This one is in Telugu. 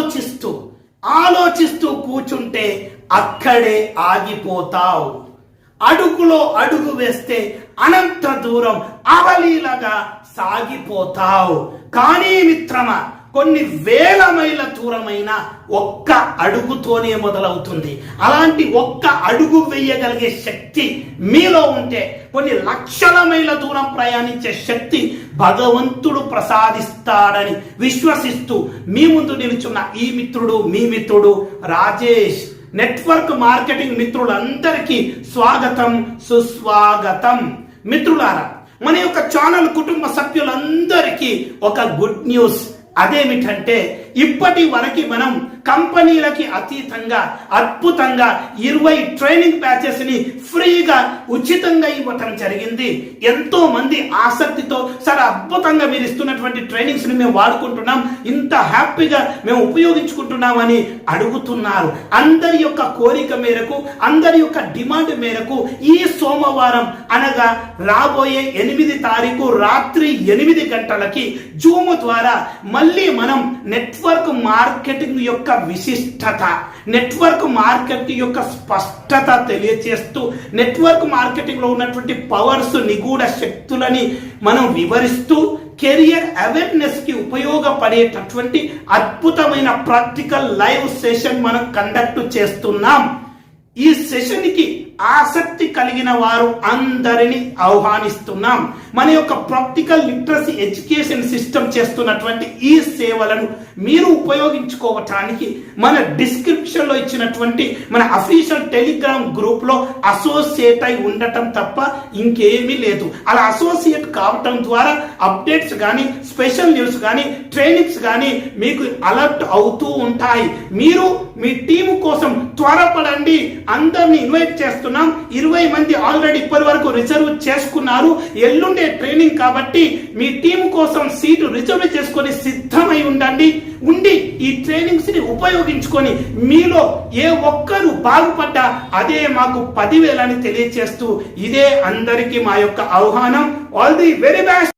ఆలోచిస్తూ ఆలోచిస్తూ కూర్చుంటే అక్కడే ఆగిపోతావు. అడుగులో అడుగు వేస్తే అనంత దూరం అవలీలగా సాగిపోతావు. కానీ మిత్రమా కొన్ని వేల మైళ్ళ దూరమైన ఒక్క అడుగుతోనే మొదలవుతుంది. అలాంటి ఒక్క అడుగు వేయగలిగే శక్తి మీలో ఉంటే కొన్ని లక్షల మైళ్ళ దూరం ప్రయాణించే శక్తి భగవంతుడు ప్రసాదిస్తాడని విశ్వసిస్తూ మీ ముందు నిలుచున్న ఈ మిత్రుడు మీ మిత్రుడు రాజేష్ నెట్వర్క్ మార్కెటింగ్ మిత్రులందరికీ స్వాగతం సుస్వాగతం. మిత్రులారా మన యొక్క ఛానల్ కుటుంబ సభ్యులందరికీ ఒక గుడ్ న్యూస్. అదేమిటంటే ఇప్పటి వరకు మనం కంపెనీలకి అతీతంగా అద్భుతంగా ఇరవై ట్రైనింగ్ బ్యాచెస్ని ఫ్రీగా ఉచితంగా ఇవ్వటం జరిగింది. ఎంతో మంది ఆసక్తితో సార్ అద్భుతంగా మీరు ఇస్తున్నటువంటి ట్రైనింగ్స్ని మేము వాడుకుంటున్నాం ఇంత హ్యాపీగా మేము ఉపయోగించుకుంటున్నామని అడుగుతున్నారు. అందరి యొక్క కోరిక మేరకు అందరి యొక్క డిమాండ్ మేరకు ఈ సోమవారం అనగా రాబోయే ఎనిమిది తారీఖు రాత్రి ఎనిమిది గంటలకి జూమ్ ద్వారా మళ్ళీ మనం నెట్ నెట్వర్క్ మార్కెటింగ్ యొక్క విశిష్టత నెట్వర్క్ మార్కెటింగ్ యొక్క స్పష్టత తెలియచేస్తూ నెట్వర్క్ మార్కెటింగ్లో ఉన్నటువంటి పవర్స్ నిగూఢ శక్తులని మనం వివరిస్తూ కెరియర్ అవేర్నెస్కి ఉపయోగపడేటటువంటి అద్భుతమైన ప్రాక్టికల్ లైవ్ సెషన్ మనం కండక్ట్ చేస్తున్నాం. ఈ సెషన్కి ఆసక్తి కలిగిన వారు అందరిని ఆహ్వానిస్తున్నాం. మన యొక్క ప్రాక్టికల్ లిటరసీ ఎడ్యుకేషన్ సిస్టమ్ చేస్తున్నటువంటి ఈ సేవలను మీరు ఉపయోగించుకోవటానికి మన డిస్క్రిప్షన్లో లో మన అఫీషియల్ టెలిగ్రామ్ గ్రూప్లో అసోసియేట్ అయి ఉండటం తప్ప ఇంకేమీ లేదు. అలా అసోసియేట్ కావటం ద్వారా అప్డేట్స్ కానీ స్పెషల్ న్యూస్ కానీ ట్రైనింగ్స్ కానీ మీకు అలర్ట్ అవుతూ ఉంటాయి. మీరు మీ టీం కోసం త్వరపడండి. అందరిని ఇన్వైట్ చేస్తున్నాం. ఇరవై మంది ఆల్రెడీ ఇప్పటి వరకు రిజర్వ్ చేసుకున్నారు. ఎల్లుండే ట్రైనింగ్ కాబట్టి మీ టీం కోసం సీటు రిజర్వ్ చేసుకొని సిద్ధమై ఉండండి. ఉండి ఈ ట్రైనింగ్స్ని ఉపయోగించుకొని మీలో ఏ ఒక్కరు బాగుపడ్డా అదే మాకు పదివేలని తెలియచేస్తూ ఇదే అందరికీ మా యొక్క ఆహ్వానం. All the very best